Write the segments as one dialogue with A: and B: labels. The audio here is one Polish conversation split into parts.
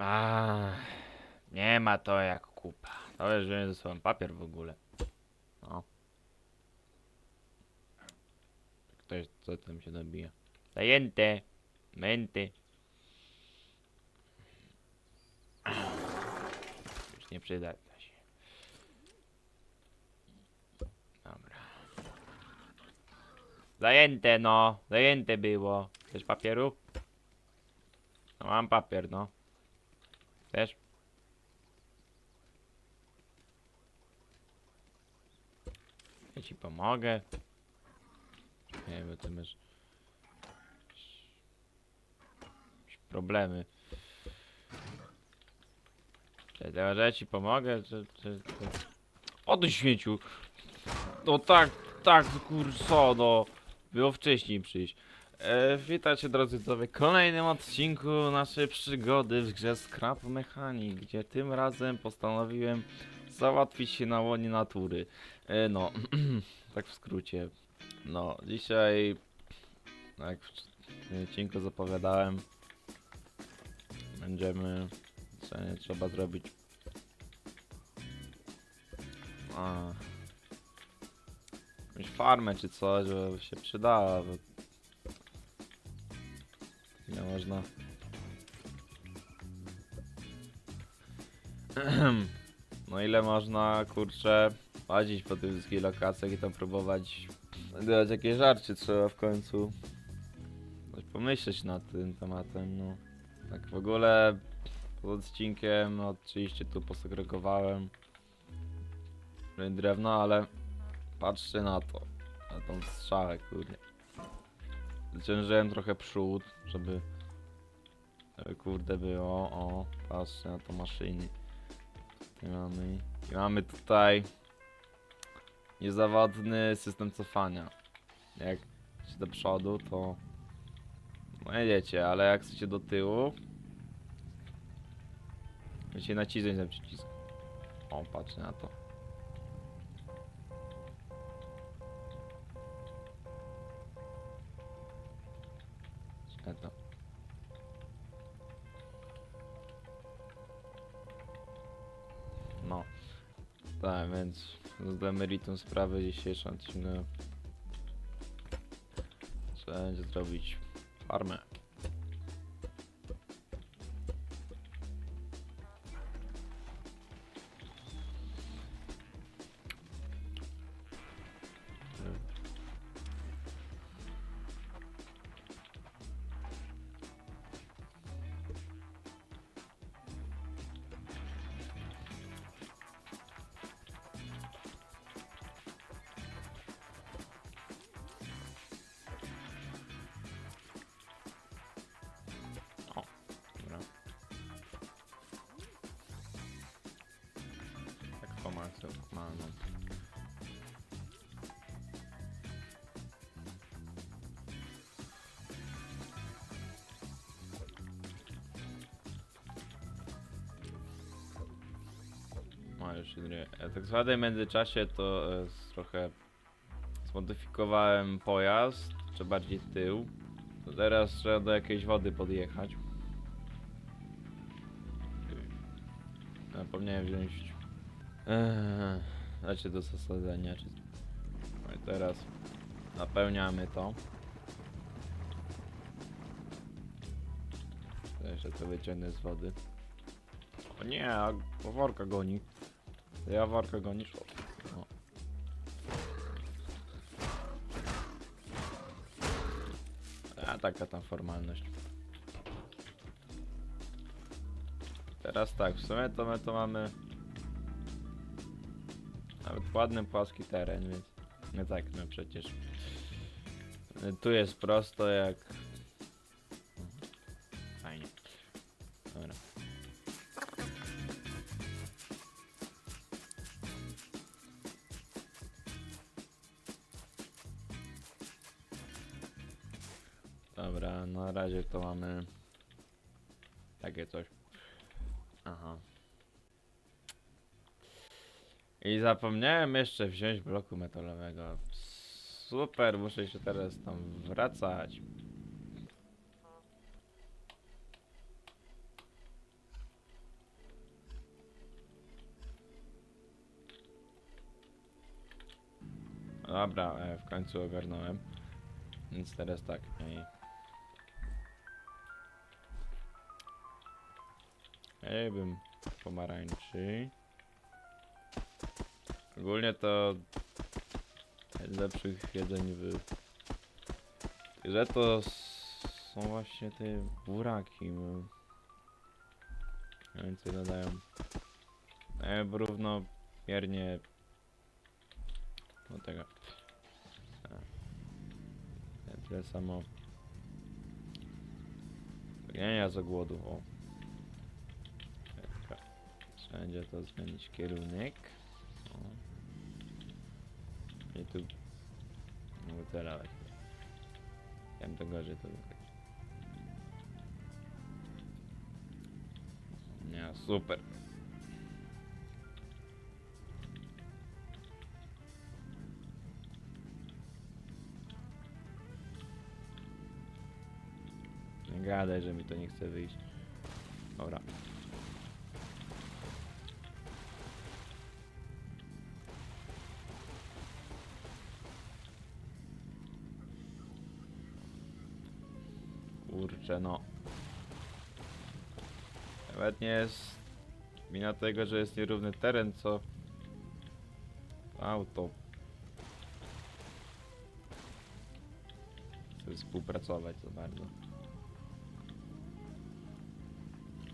A: A, nie ma to jak kupa. To wziąłem ze sobą papier w ogóle. No. Ktoś, co tam się nabija? Zajęte. Menty. Już nie przyda się. Dobra. Zajęte no. Zajęte było. Chcesz papieru? No mam papier, no. Chcesz? Ja ci pomogę. Nie bo ty masz... jakieś problemy. Czy ja ci pomogę, czy... czy, czy... O ty śmieciu! No tak, tak, kurso, no. Było wcześniej przyjść. E, witajcie drodzy widzowie w kolejnym odcinku naszej przygody w grze Scrap Mechanic, gdzie tym razem postanowiłem załatwić się na łonie natury. E, no, tak w skrócie. No, dzisiaj, jak w odcinku zapowiadałem, będziemy, co nie trzeba zrobić. A, jakąś farmę czy coś, żeby się przydała, bo nie można. No ile można, kurczę, łazić po tych wszystkich lokacjach i tam próbować znajdować jakieś żarcie trzeba w końcu. Coś pomyśleć nad tym tematem, no. Tak w ogóle pod odcinkiem, no oczywiście tu posegregowałem drewno, ale patrzcie na to, na tą strzałę, kurde. Zciężyłem trochę przód, żeby żeby kurde było, o, patrzcie na to maszyny. I mamy, i mamy tutaj niezawodny system cofania. Jak chcecie do przodu, to no jedziecie, ale jak chcecie do tyłu, musicie nacisnąć ten przycisk. O, patrzcie na to. Świetno. No. Tak, więc do meritum sprawy dzisiejszego odcinka trzeba będzie zrobić farmę. Normalną. No. E, Tak zwane w międzyczasie to e, trochę zmodyfikowałem pojazd, czy bardziej tył. To teraz trzeba do jakiejś wody podjechać. Zapomniałem wziąć. Eee, do zasadzenia. No i teraz napełniamy to. Jeszcze to wyciągnę z wody. O nie, a worka goni. Ja worka gonisz. O. A taka tam formalność. Teraz tak, w sumie to my to mamy nawet ładny płaski teren, więc nie tak, no przecież tu jest prosto jak fajnie. Dobra. Dobra, na razie to mamy takie coś. Aha. I zapomniałem jeszcze wziąć bloku metalowego. Super, muszę się teraz tam wracać. Dobra, e, w końcu ogarnąłem. Więc teraz tak. No Ej, bym pomarańczy. Ogólnie to z lepszych jedzeń w grze to są właśnie te buraki. Więcej dodają. E, równomiernie do tego. E, tyle samo. Gnienia za głodu, o. Wszędzie to zmienić kierunek. I tu... No teraz. Wiem to gorzej to wychodzi. Nie, super. Nie gadaj, że mi to nie chce wyjść. Dobra. Kurczę, no. Nawet nie jest wina tego, że jest nierówny teren, co auto. Chce współpracować za bardzo.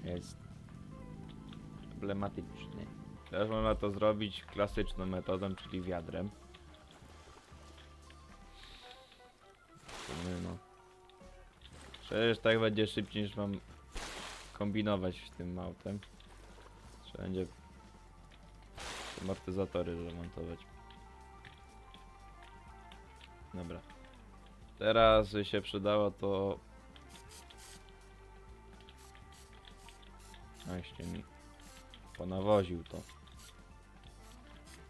A: Jest problematyczny. Teraz można to zrobić klasyczną metodą, czyli wiadrem. Przecież tak będzie szybciej niż mam kombinować w tym autem. Trzeba będzie amortyzatory remontować. Dobra. Teraz by się przydało to... Właśnie mi ponawoził to.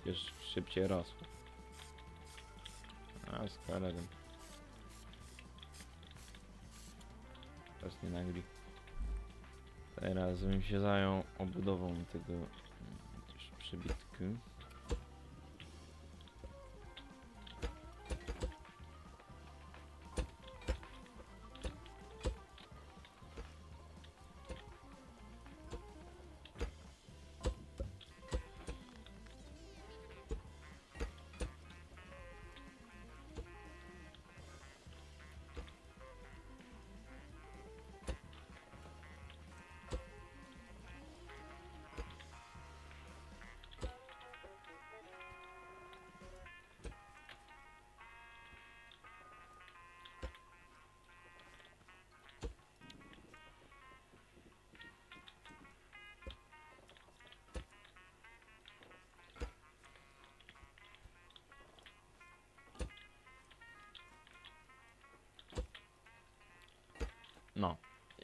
A: Już szybciej rosło. A z kolegą. Teraz nagli. Teraz bym się zajął obudową tego mm, przybitku.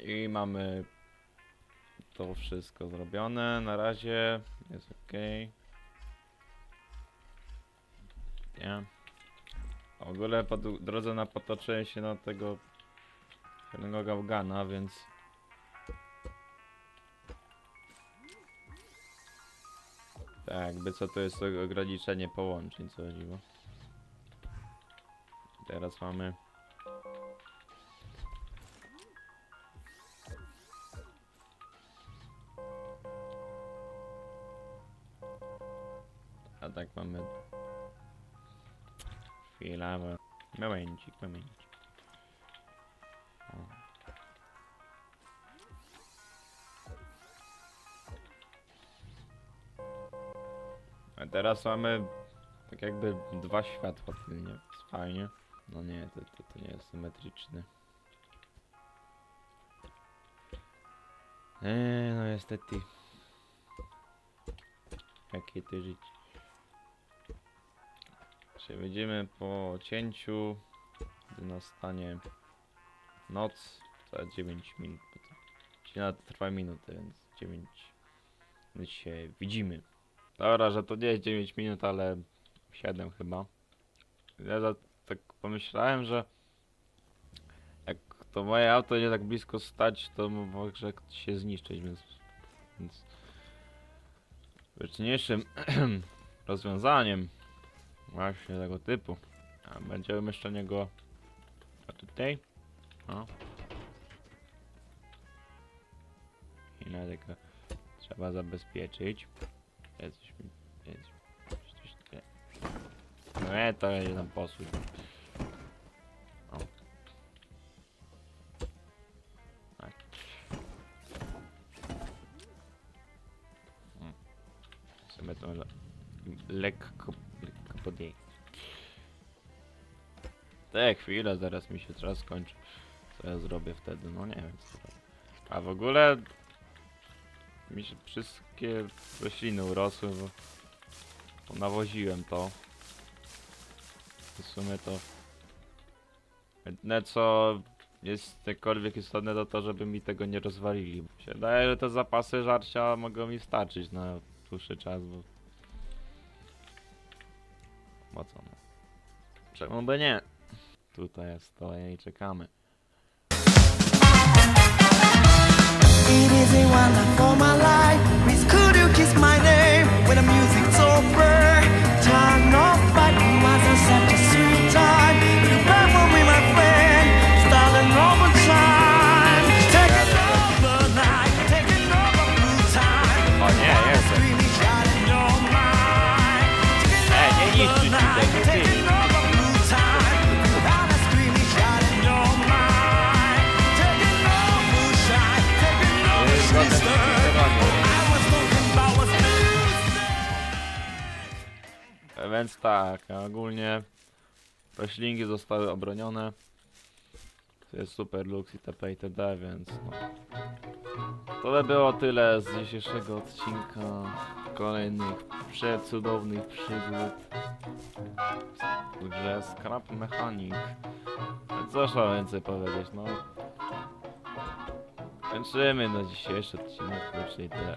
A: I mamy to wszystko zrobione. Na razie jest ok. Nie. W ogóle po drodze napotoczyłem się na tego fajnego gałgana, więc tak, jakby co to jest to ograniczenie połączeń, co chodziło. Teraz mamy Chwila, bo... Momencik, momencik. O. A teraz mamy tak jakby dwa światła tylnie. Fajnie. No nie, to, to, to nie jest symetryczny. Eee, no niestety. Jakie to życie. Przejedziemy po cięciu, gdy nastanie noc, za 9 minut. to Dzisiaj trwa minutę, więc 9 minut się widzimy. Dobra, że to nie jest 9 minut, ale 7 chyba. Ja tak pomyślałem, że jak to moje auto nie tak blisko stać, to może się zniszczyć, więc, więc wyczniejszym rozwiązaniem właśnie tego typu A będzie umieszczenie go a tutaj. O. I na tego trzeba zabezpieczyć. Jest coś mi- jest coś tutaj. No nie, to jest tam posłuch. O. Tak. Mm. W sumie to le lekko, lekko Te chwilę, zaraz mi się czas skończy. Co ja zrobię wtedy? No nie wiem A w ogóle mi się wszystkie rośliny urosły, bo, bo nawoziłem to. W sumie to jedyne co jest jakkolwiek istotne to to, żeby mi tego nie rozwalili. Się Wydaje, że te zapasy żarcia mogą mi starczyć na dłuższy czas, bo... Po co no? Czemu by nie? Tutaj stoję i czekamy.
B: It is a wonder for my life. Please could you kiss my name when the music's
A: tak, a ogólnie roślinki zostały obronione. To jest super lux itp. itd. więc no. To by było tyle z dzisiejszego odcinka. Kolejnych przecudownych przygód w grze Scrap Mechanic. Co trzeba więcej powiedzieć, no. Kończymy na dzisiejszy odcinek, czyli tyle.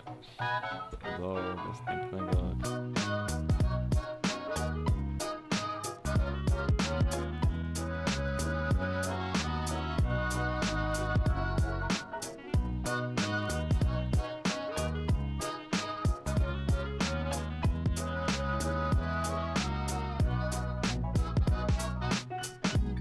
A: Do następnego.